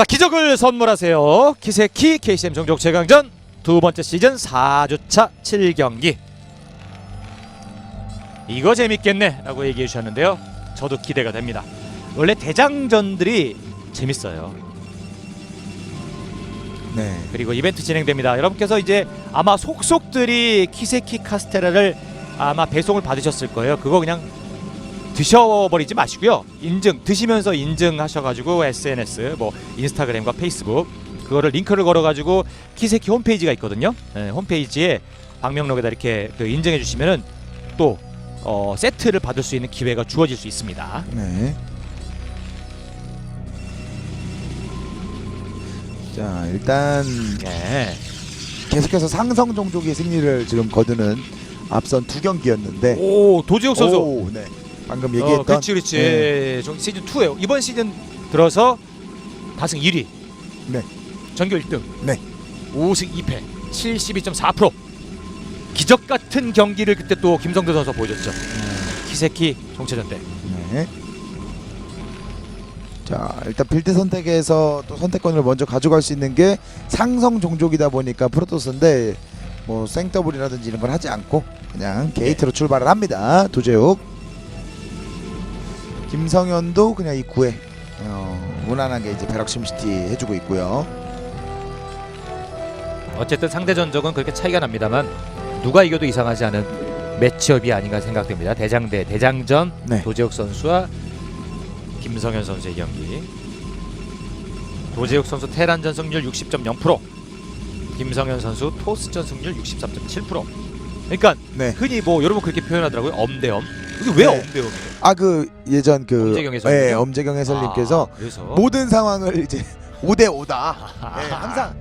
자 기적을 선물하세요. 키세키 KCM 종족 최강전 두 번째 시즌 4주차 7경기. 이거 재밌겠네 라고 얘기해 주셨는데요. 저도 기대가 됩니다. 원래 대장전들이 재밌어요. 네. 그리고 이벤트 진행됩니다. 여러분께서 이제 아마 속속들이 키세키 카스테라를 아마 배송을 받으셨을 거예요. 그거 그냥 드셔버리지 마시고요. 인증 드시면서 인증하셔가지고 SNS 뭐 인스타그램과 페이스북 그거를 링크를 걸어가지고 키세키 홈페이지가 있거든요. 네, 홈페이지에 방명록에다 이렇게 그 인증해 주시면은 또 어, 세트를 받을 수 있는 기회가 주어질 수 있습니다. 네. 자 일단 네. 계속해서 상성 종족의 승리를 지금 거두는 앞선 두 경기였는데 오 도지욱 선수. 오, 네. 방금 얘기했던 어, 그렇지 그렇지. 네. 정- 시즌 2예요. 이번 시즌 들어서 다승 1위. 네. 전교 1등. 네. 5승 2패. 72.4% 기적 같은 경기를 그때 또 김성대 선수 보여줬죠. 키세키 정체전 때 네. 자 일단 빌드 선택에서 또 선택권을 먼저 가져갈 수 있는 게 상성 종족이다 보니까 프로토스인데 뭐 생더블이라든지 이런 걸 하지 않고 그냥 게이트로 출발을 합니다. 도재욱 김성현도 그냥 이 구에 어, 무난하게 이제 베럭심시티 해주고 있고요 어쨌든 상대 전적은 그렇게 차이가 납니다만 누가 이겨도 이상하지 않은 매치업이 아닌가 생각됩니다 대장대 대장전 네. 도재욱 선수와 김성현 선수의 경기. 도재욱 선수 테란전 승률 60.0%, 김성현 선수 토스전 승률 63.7%. 그러니까 네. 흔히 뭐 여러분 그렇게 표현하더라고요. 엄대엄. 이게 왜 네. 엄대엄이에요? 아 그 예전 그 엄재경 해설님이요? 예, 엄재경 해설님께서 아, 그래서 모든 상황을 이제 5대 5다. 예, 항상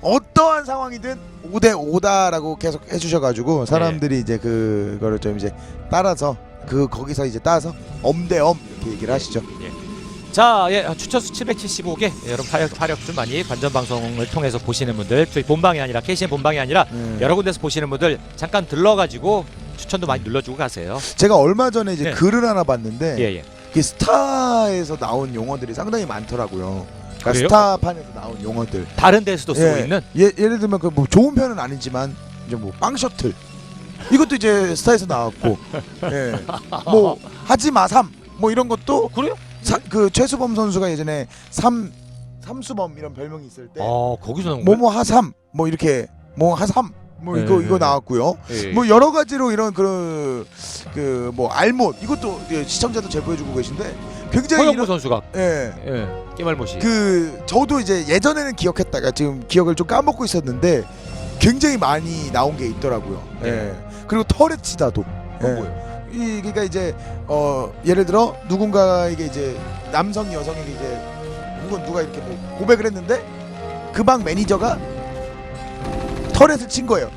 어떠한 상황이든 5대 5다라고 계속 해주셔가지고 사람들이 이제 그거를 좀 이제 따라서 그 거기서 이제 따서 엄대엄 이렇게 얘기를 하시죠. 자, 예, 추천수 775개. 예, 여러분 화력, 화력 좀 많이 관전 방송을 통해서 보시는 분들, 저희 본방이 아니라 KCM 본방이 아니라 음. 여러 군데서 보시는 분들 잠깐 들러가지고 추천도 많이 눌러주고 가세요. 제가 얼마 전에 이제 네. 글을 하나 봤는데 예, 예. 그 스타에서 나온 용어들이 상당히 많더라고요. 그러니까 그래요? 스타판에서 나온 용어들. 다른 데서도 쓰고 예, 있는 예, 예를 들면 그 뭐 좋은 편은 아니지만 이제 뭐 빵 셔틀 이것도 이제 스타에서 나왔고 예. 뭐 하지 마삼 뭐 이런 것도 그래요? 사, 그 최수범 선수가 예전에 삼 삼수범 이런 별명이 있을 때 어, 거기서 나온 거예요? 뭐뭐 하삼 뭐 이렇게 뭐 하삼 뭐 이거 예, 이거 예. 나왔고요. 예, 예. 뭐 여러 가지로 이런 그그뭐 알못 이것도 시청자도 제보해주고 계신데 굉장히 허영무 이런, 선수가 예. 예, 깨말못이 그 저도 이제 예전에는 기억했다가 지금 기억을 좀 까먹고 있었는데 굉장히 많이 나온 게 있더라고요. 네. 예. 그리고. 그건 예. 뭐예요? 이 그러니까 이제 어 예를 들어 누군가에게 이제 남성이 여성에게 이제 누군 누가 이렇게 뭐 고백을 했는데 그 방 매니저가 터렛을 친 거예요.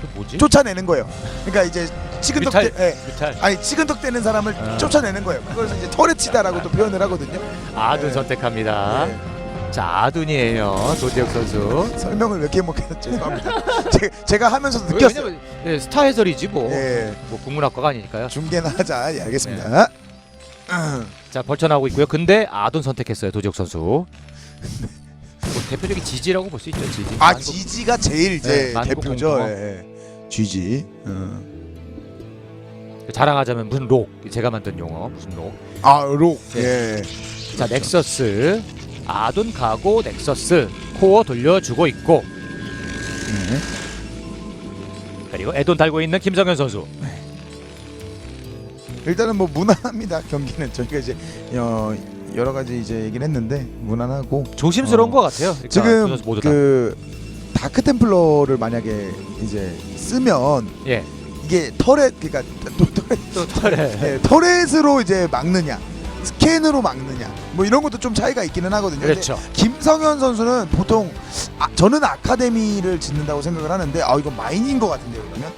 그 뭐지? 쫓아내는 거예요. 그러니까 이제 치근덕 뮤탈. 대, 예. 뮤탈. 아니 치근덕 대는 사람을 아. 쫓아내는 거예요. 그래서 이제 터렛치다라고 또 표현을 하거든요. 아둔 예. 선택합니다. 예. 자, 아둔이에요. 도지혁 선수. 설명을 몇 개 못해서 죄송합니다. 제, 제가 하면서도 느꼈어요. 왜냐면 예, 스타 해설이지 뭐. 예, 뭐 국문학과가 아니니까요. 중계나 하자. 예, 알겠습니다. 네. 음, 자, 벌쳐 나오고 있고요. 근데 아둔 선택했어요. 도지혁 선수. 뭐 대표적인 지지라고 볼 수 있죠. 지지. 아 지지가 제일 이제 네, 만국 대표죠. 예, 예. 지지. 음. 자랑하자면 무슨 록 제가 만든 용어 무슨 록. 아 록. 네. 예. 자, 넥서스 아둔 가고 넥서스 코어 돌려주고 있고 네. 그리고 에돈 달고 있는 김성현 선수. 일단은 뭐 무난합니다. 경기는 저희가 이제 어, 여러 가지 이제 얘기를 했는데 무난하고 조심스러운 어. 것 같아요. 그러니까 두 지금 선수 모두 다. 그 다크 템플러를 만약에 이제 쓰면 예. 이게 터렛 그러니까 또 터렛 또 털에. 네, 터렛으로 이제 막느냐 스캔으로 막느냐 뭐 이런 것도 좀 차이가 있기는 하거든요. 근데 그렇죠. 김성현 선수는 보통 아, 저는 아카데미를 짓는다고 생각을 하는데 아 이건 마인인 것 같은데요 그러면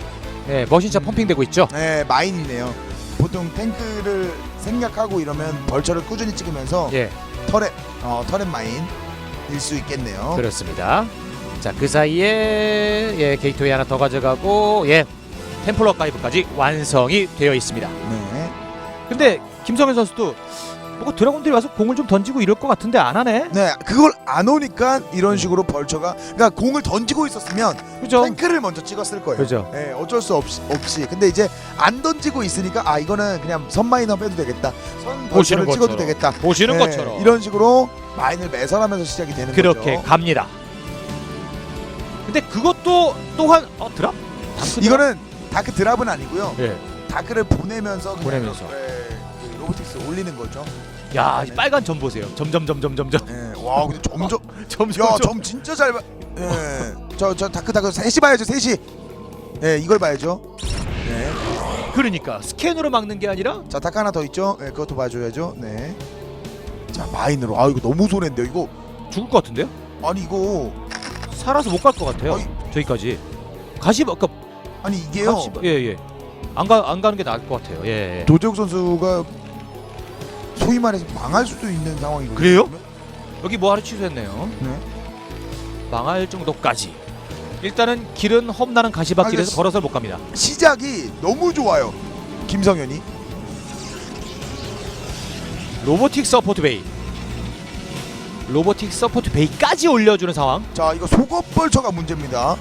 네, 머신차 펌핑되고 있죠. 네 마인이네요. 보통 탱크를 생략하고 이러면 벌처를 꾸준히 찍으면서 예, 터렛 어, 터렛 마인일 수 있겠네요. 그렇습니다. 자, 그 사이에 예, 게이트웨이 하나 더 가져가고 예. 템플러 가이브까지 완성이 되어 있습니다. 네. 근데 김성현 선수도 뭐 드라곤들이 와서 공을 좀 던지고 이럴 것 같은데 안 하네. 네, 그걸 안 오니까 이런 식으로 벌처가 그러니까 공을 던지고 있었으면 그죠? 탱크를 먼저 찍었을 거예요. 그죠. 네, 어쩔 수 없이, 없이. 근데 이제 안 던지고 있으니까 아 이거는 그냥 선 마이너 빼도 되겠다. 선 보시는 벌처를 찍어도 것처럼. 되겠다. 보시는 네, 것처럼 이런 식으로 마인을 매설하면서 시작이 되는 그렇게 거죠. 갑니다. 근데 그것도 또한 어 드랍? 다크 드랍? 이거는 다크 드랍은 아니고요. 예. 다크를 보내면서 그냥 보내면서. 네, 그 로보틱스 올리는 거죠. 야, 이 빨간 점 보세요. 점점 점점 점점 네, 와 근데 점점 점점 야, 점. 점 진짜 잘 봐. 예. 저, 저 다크 다크 셋이 봐야죠, 셋이. 예, 이걸 봐야죠. 네. 그러니까 스캔으로 막는 게 아니라 자, 다크 하나 더 있죠. 네, 그것도 봐줘야죠. 네. 자, 마인으로. 아, 이거 너무 손해인데요, 이거. 죽을 것 같은데요? 아니 이거, 살아서 못 갈 것 같아요. 어이. 저기까지. 가시 아까 아니 이게요. 가시 예예. 안 가 안 가는 게 나을 것 같아요. 예. 예. 도재욱 선수가 소위 말해서 망할 수도 있는 상황이거든요. 그래요? 여기 뭐 하나 취소했네요. 네. 망할 정도까지. 일단은 길은 험난한 가시밭길에서 알겠어. 걸어서 못 갑니다. 시작이 너무 좋아요. 김성현이. 로보틱 서포트 베이. 로보틱 서포트 베이까지 올려주는 상황. 자, 이거 속업 벌처가 문제입니다.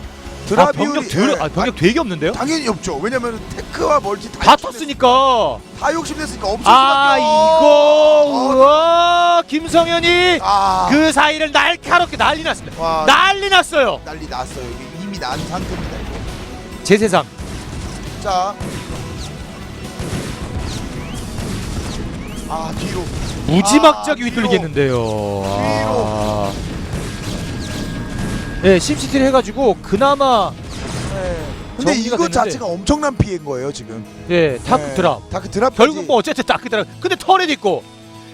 아 드라비율이 병력 드 예, 아, 병력 되게 없는데요? 당연히 없죠. 왜냐면 테크와 멀티 다, 다 떴으니까. 다 욕심냈으니까 없을 아 수밖에. 이거 우와 김성현이 아, 그 사이를 날카롭게 난리 났습니다. 와, 난리 났어요. 난리 났어요. 이게 이미 난 상태입니다. 이거. 제 세상. 자, 아 뒤로. 무지막지하게 아, 휘둘리겠는데요. 아. 네, 심시티를 해가지고 그나마 네. 근데 정리가 이거 됐는데. 자체가 엄청난 피해인 거예요 지금. 예 다크 네. 드랍. 다크 드랍. 결국 뭐 어쨌든 다크 드랍. 근데 턴에도 있고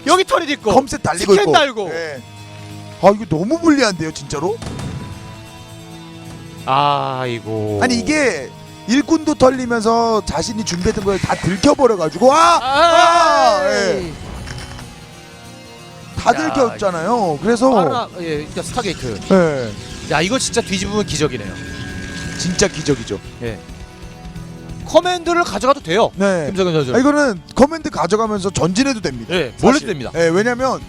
여기 턴에도 있고 컴셋 달리고 스캔 있고. 달고. 네. 아 이거 너무 불리한데요 진짜로? 아이고. 아니 이게 일꾼도 털리면서 자신이 준비했던 걸 다 들켜버려가지고 아! 아! 예. 다 야, 들켰잖아요. 그래서 하나 예 일단 스타게이트. 예. 야 이거 진짜 뒤집으면 기적이네요. 진짜 기적이죠. 커맨드를 가져가도 돼요. 네. 김성현 선수. 아, 이거는 커맨드 가져가면서 전진해도 됩니다. 예, 몰래도 사실. 됩니다. 예, 왜냐면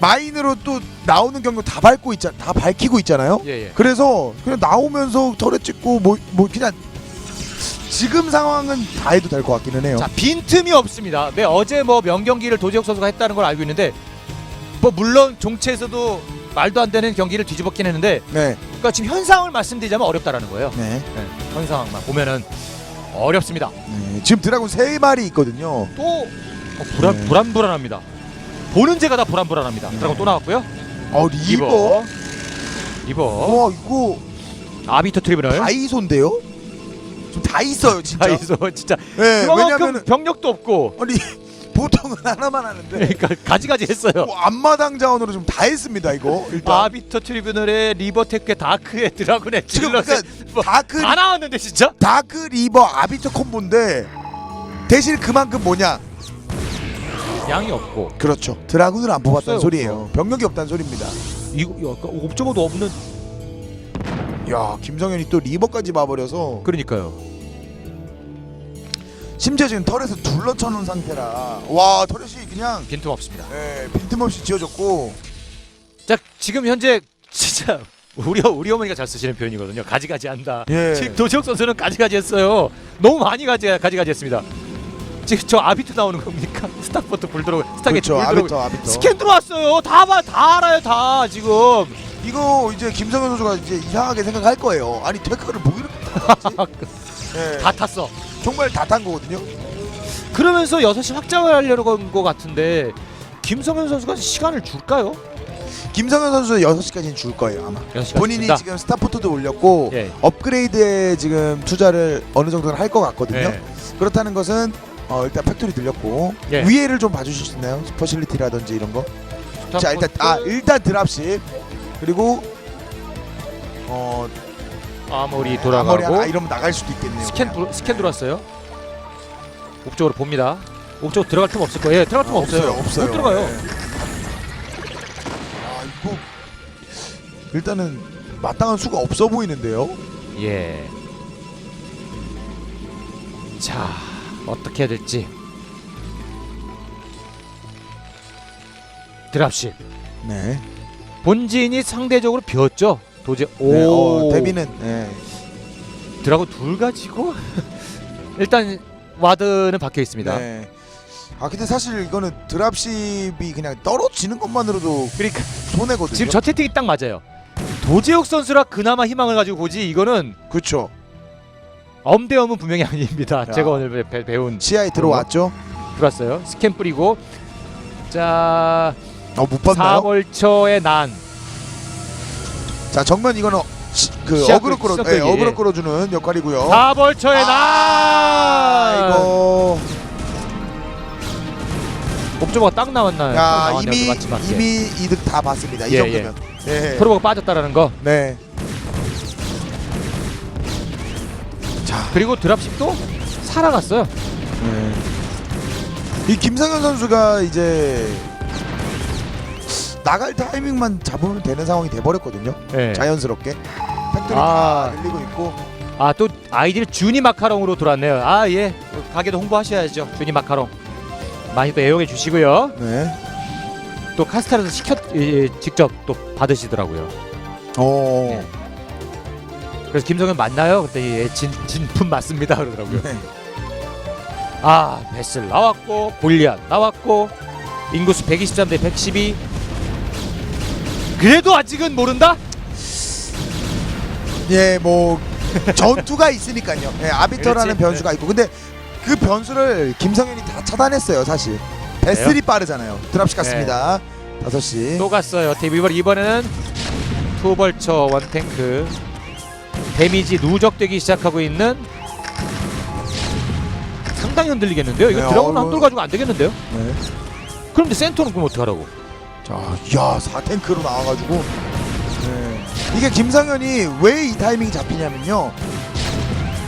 마인으로 또 나오는 경로 다 밟고 있잖, 다 밝히고 있잖아요. 예, 예. 그래서 그냥 나오면서 털에 찍고 뭐 뭐 그냥 지금 상황은 다 해도 될 것 같기는 해요. 자 빈틈이 없습니다. 네, 어제 뭐 명경기를 도재욱 선수가 했다는 걸 알고 있는데 뭐 물론 종체에서도 말도 안 되는 경기를 뒤집었긴 했는데 네, 그러니까 지금 현상을 말씀드리자면 어렵다라는 거예요. 네, 네, 현상만 보면은 어렵습니다. 네. 지금 드라군 세 마리 있거든요. 또 어, 불안 네. 불안불안합니다. 보는 제가 다 불안불안합니다. 네. 드라곤 또 나왔고요. 어 리버. 리버 와 이거 아비터 트리브널 다이소인데요? 좀다 있어요 진짜. 다이소 진짜 네, 그만큼 왜냐면 병력도 없고 아니 보통은 하나만 하는데 그러니까 가지가지 했어요. 뭐 앞마당 자원으로 좀 다 했습니다 이거 일단. 아비터 트리브널의 리버테크의 다크의 드라군의 지금 질럿의 그러니까 뭐 다크 다 나왔는데 진짜 다크 리버 아비터 콤보인데 대신 그만큼 뭐냐? 양이 없고 그렇죠. 드라군을 안 뽑았다는 없어요, 소리예요. 없어. 병력이 없다는 소리입니다. 이거 약간 옵저버도 없는 야 김성현이 또 리버까지 봐버려서 그러니까요. 심지어 지금 털에서 둘러쳐 놓은 상태라 와 털에시 그냥 빈틈 없습니다. 예, 빈틈없이 지어졌고 자 지금 현재 진짜 우리 우리 어머니가 잘 쓰시는 표현이거든요. 가지가지 한다. 예. 지금 도지혁 선수는 가지가지 했어요. 너무 많이 가지 가지가지 했습니다. 지금 저 아비트 나오는 겁니까? 스타포트 불 들어오고 스타게이트 그렇죠 아비터 아비터 스캔 들어왔어요. 다 봐, 다 알아요, 다 지금. 이거 이제 김성현 선수가 이제 이상하게 생각할 거예요 아니 테크를 뭐 이렇게 다 탔어. 정말 다 탄 거거든요 그러면서 6시 확장을 하려고 한 것 같은데 김성현 선수가 시간을 줄까요? 김성현 선수 6시까지는 줄 거예요 아마 6시까지 본인이 준다. 지금 스타포트도 올렸고 예. 업그레이드에 지금 투자를 어느 정도는 할 것 같거든요 예. 그렇다는 것은 어, 일단 팩토리 들렸고 예. 위에를 좀 봐주실 수 있나요? 퍼실리티라든지 이런 거. 자 일단 아 일단 드랍십 그리고 어 아무리 아무리 돌아가고 하나 이러면 나갈 수도 있겠네요. 스캔 그냥. 들- 스캔 들어왔어요. 옥쪽으로 봅니다. 옥쪽 들어갈 틈 없을 거예요. 예, 들어갈 틈 아, 없어요. 없어요. 못 들어가요. 네. 아 이거 일단은 마땅한 수가 없어 보이는데요. 예. 자 어떻게 해야 될지. 드랍십. 네. 본진이 상대적으로 비었죠. 도제 오 네, 어, 데뷔는 네. 드라고 둘 가지고 일단 와드는 박혀 있습니다. 네. 아 근데 사실 이거는 드랍십이 그냥 떨어지는 것만으로도 그러니까 손해거든요. 지금 저 채팅이 딱 맞아요. 도재욱 선수라 그나마 희망을 가지고 보지 이거는 그렇죠. 엄대엄은 분명히 아닙니다. 야. 제가 오늘 배, 배, 배운 시야에 들어왔죠. 들어왔어요. 스캔 뿌리고 자 어못 봤나요? 사벌처의 난 자 정면 이거는 시, 그 시작 어그로 끌어 시작 네, 끌기. 어그로 끌어주는 역할이고요. 사벌처의 아, 난 이거 옵저버가 딱 나왔나요? 야 나왔네요, 이미 그. 이미 이득 다 봤습니다. 이 예, 정도면. 네. 프로가 빠졌다라는 거. 네. 자, 그리고 드랍십도 살아갔어요. 네. 이 김상현 선수가 이제 나갈 타이밍만 잡으면 되는 상황이 돼버렸거든요. 네. 자연스럽게 팩토리 아. 다 늘리고 있고 아 또 아이디를 주니 마카롱으로 돌았네요. 아 예. 가게도 홍보하셔야죠. 주니 마카롱. 많이 또 애용해 주시고요. 네. 또 카스타르도 시켰 예, 예, 직접 또 받으시더라고요. 어. 네. 그래서 김성현 맞나요? 그때 예, 진 진품 맞습니다 그러더라고요. 네. 아 베슬 나왔고 골리앗 나왔고 인구수 123 대 112. 그래도 아직은 모른다. 예, 뭐 전투가 있으니까요. 예, 아비터라는 그렇지. 변수가 있고 근데 그 변수를 김성현이 다 차단했어요, 사실. 베슬이 빠르잖아요. 드랍시 갔습니다. 다섯 시. 또 갔어요. 데뷔벌 이번에는 투벌처 원탱크 데미지 누적되기 시작하고 있는 상당히 흔들리겠는데요. 이거 네, 드라곤 어, 한돌 가지고 안 되겠는데요? 네. 그런데 센터는 그럼 어떡하라고? 자, 야, 4탱크로 나와가지고 네. 이게 김상현이 왜 이 타이밍이 잡히냐면요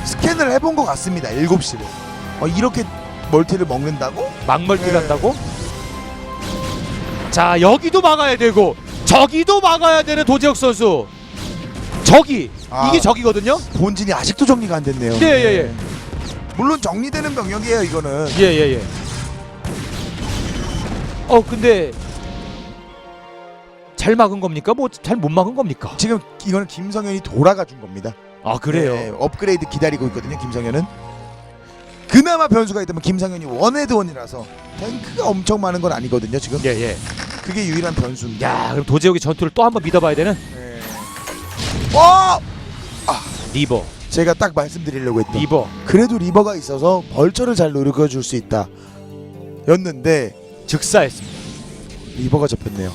스캔을 해본 것 같습니다 7시를 어, 이렇게 멀티를 먹는다고? 막멀티 네. 간다고? 자 여기도 막아야 되고 저기도 막아야 되는 도재혁 선수. 저기 아. 이게 저기거든요. 본진이 아직도 정리가 안 됐네요 네, 예, 예. 물론 정리되는 병력이에요 이거는 예예예. 어 근데 잘 막은 겁니까? 뭐 잘 못 막은 겁니까? 지금 이거는 김성현이 돌아가 준 겁니다 아 그래요. 네, 업그레이드 기다리고 있거든요 김성현은 그나마 변수가 있다면 김성현이 원헤드원이라서 탱크가 엄청 많은 건 아니거든요 지금 예 예. 그게 유일한 변수입니다 야 그럼 도재욱의 전투를 또 한번 믿어봐야 되는 네. 어! 리버 제가 딱 말씀드리려고 했던 리버 그래도 리버가 있어서 벌처를 잘 노려줄 수 있다 였는데 즉사했습니다. 리버가 잡혔네요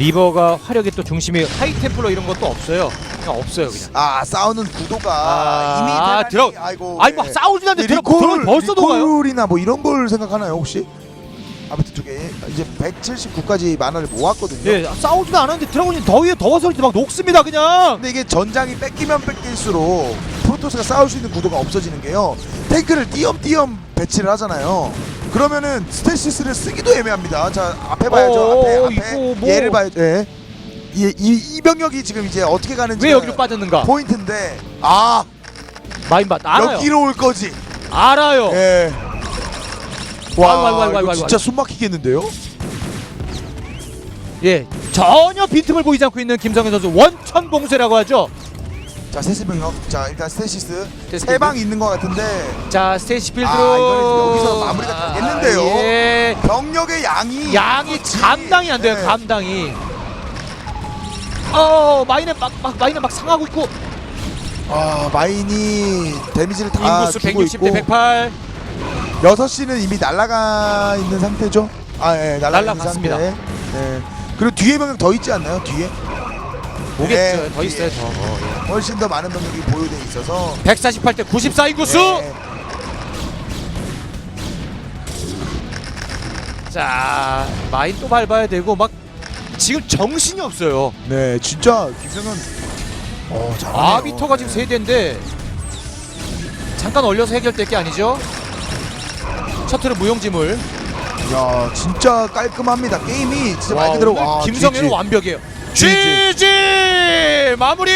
리버가 화력이 또 중심이 하이템플러 이런 것도 없어요. 그냥 없어요 그냥. 아 싸우는 구도가 아, 이미 아, 대단히- 들어- 아이고 아니 뭐 네. 싸우진 않는데 들어 들어 벌써 녹아요. 리콜이나 뭐 이런 걸 생각하나요 혹시? 아무튼 쪽에 이제 179까지 만화를 모았거든요 예 싸우지도 않았는데 드라곤이 더위에 더워서 이렇게 막 녹습니다 그냥. 근데 이게 전장이 뺏기면 뺏길수록 프로토스가 싸울 수 있는 구도가 없어지는 게요 탱크를 띄엄띄엄 배치를 하잖아요 그러면은 스테시스를 쓰기도 애매합니다 자 앞에 봐야죠 어, 앞에 어, 앞에 이거 뭐- 얘를 봐야죠 예. 이, 이, 이 병력이 지금 이제 어떻게 가는지 왜 여기로 빠졌는가? 포인트인데 아 마인밭 알아요. 여기로 올 거지 알아요. 예. 아이고, 와 아이고, 아이고, 이거 아이고, 진짜 숨 막히겠는데요 예 전혀 빈틈을 보이지 않고 있는 김성현 선수 원천 봉쇄라고 하죠. 자 세시 병력 자 일단 스테시스 스테시스. 세 방 있는 것 같은데 자 스테이시 필드로 아, 이거는 여기서 마무리가 되겠는데요. 예. 병력의 양이 양이 그렇지. 감당이 안 돼요. 네. 감당이. 어 마인은 막, 막 마인은 막 상하고 있고 아 마인이 데미지를 다 인구수 주고 160대 있고 108. 6시는 이미 날아가 있는 상태죠 아예 날아가 있는 날아갔습니다. 상태 예. 그리고 뒤에 병력 더 있지 않나요 뒤에 오겠죠. 네, 더 있어요. 더. 어, 예. 훨씬 더 많은 병력이 보유돼 있어서 148대 94 인구수. 예. 자 마인 또 밟아야 되고 막 지금 정신이 없어요. 네 진짜 김성현 어 잘하네요 아비터가 지금 세 대인데 잠깐 얼려서 해결될 게 아니죠? 셔틀은 무용지물. 야 진짜 깔끔합니다 게임이 진짜 와, 말 그대로 오늘 김성현은 GG. 완벽해요. GG. 마무리.